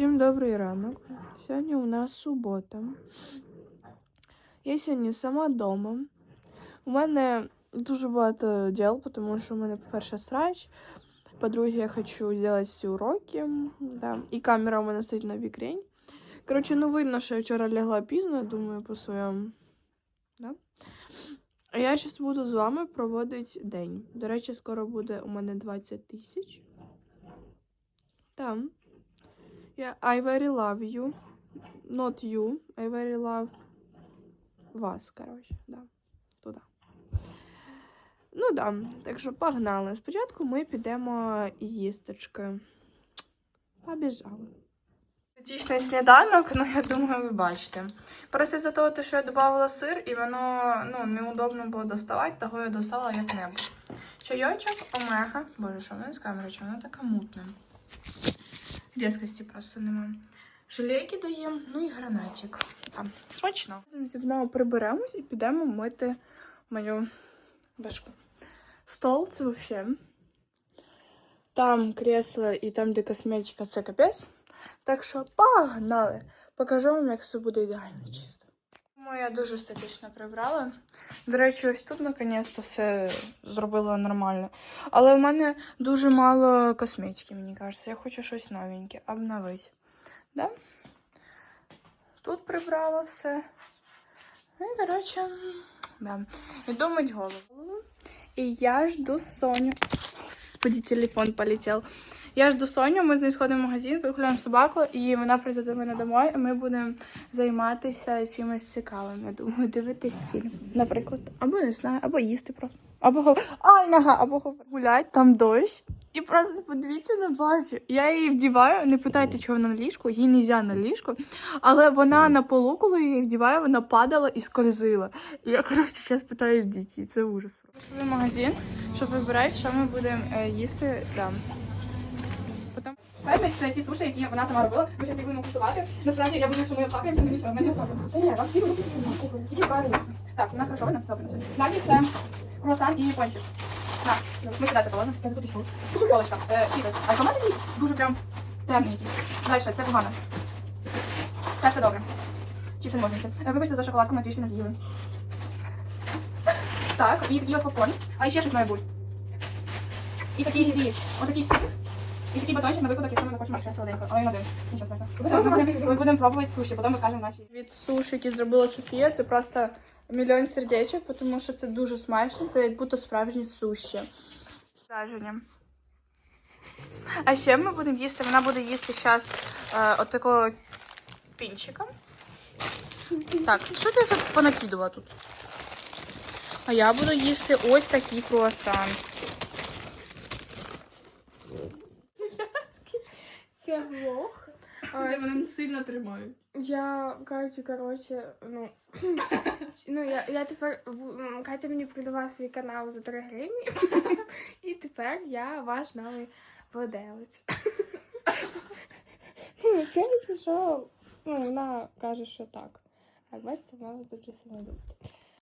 Всім добрий ранок. Сьогодні у нас субота. Я сьогодні сама вдома. У мене дуже багато діл, тому що у мене, по-перше, срач. По-друге, я хочу зробити всі уроки. Да. І камера у мене стоїть на бікрень. Коротше, ну видно, що я вчора лягла пізно, думаю, по своєму. Да? А я зараз буду з вами проводити день. До речі, скоро буде у мене 20 тисяч. Там. Я I very love you. Not you. I very love вас, коротше, да. Туди. Ну да, так що погнали. Спочатку ми підемо їсточки. Побіжали. Дійсний сніданок, ну я думаю, ви бачите. Просто за того, що я додавала сир, і воно ну, неудобно було доставати, того я достала як-небудь. Чайочок, омега. Боже, що воно з камери, що воно така мутна. Різкості просто нема. Жилейки даємо, ну і гранатик. Там. Смачно. Знову приберемось і підемо мити мою башку. Стол це взагалі. Там кресло і там, де косметика, це капець. Так що погнали! Покажу вам, як все буде ідеально чисто. Тому я дуже статично прибрала. До речі, ось тут наконець-то все зробила нормально. Але в мене дуже мало косметики, мені кажеться. Я хочу щось новеньке, обновити. Да? Тут прибрала все. І, і, речі, да. і думать голову. І я жду Соню. Господи, телефон полетів. Я жду Соню, ми з нею сходимо магазин, вигуляємо собаку, і вона прийде до мене домой, і ми будемо займатися чимось цікавим. Я думаю, дивитись фільм, наприклад. Або не знаю, або їсти просто. Або. Ай, нога, або гулять, там дощ. І просто подивіться на Бафі. Я її вдіваю, не питайте, чого вона на ліжку, їй не можна на ліжку. Але вона на полу, коли я її вдіваю, вона падала і скользила. І я, коротше, зараз питаю в дітей. Це ужас. Пішли в магазин, щоб вибирати, що ми будемо е, їсти там. Потім... Перше це ті суші, які вона сама робила. Ми зараз їх будемо куштувати. Насправді я буду, що ми плакаємося, не що ми не плакаємо. Ні, вам всі будуть тільки правильно. Так, у нас видно? Добре. Далі це круасан і пончик. Так, ми куди це положимо? Я тут пішов. Полочка. Е, чіпець. А дуже прям темний якийсь. Далі, це погано. Це все добре. Чіпси не можна. Е, Вибачте за шоколадку, ми трішки наділи. Так, і такий от попкорн. А ще щось має бути. І такий сік. Отакий сік. І такий батончик на випадок, якщо ми захочемо ще солоденько. Але він один. Нічого страшного. Ми будемо пробувати суші, потім розкажемо наші. Від суші, які зробила Софія, це просто мільйон сердечок, тому що це дуже смачно, це як будто справжні суші. Справжні. А ще ми будемо їсти, вона буде їсти зараз е, от такого пінчика. Так, що ти тут понакидувала тут? А я буду їсти ось такий круасан. Це влог. Де вони сильно тримають. Я кажу, коротше, ну. ну я, я тепер Катя мені продала свій канал за 3 гривні. І тепер я ваш новий владелець. Ну, це не що. Ну, вона каже, що так. Так, бачите, вона нас дуже сильно любить.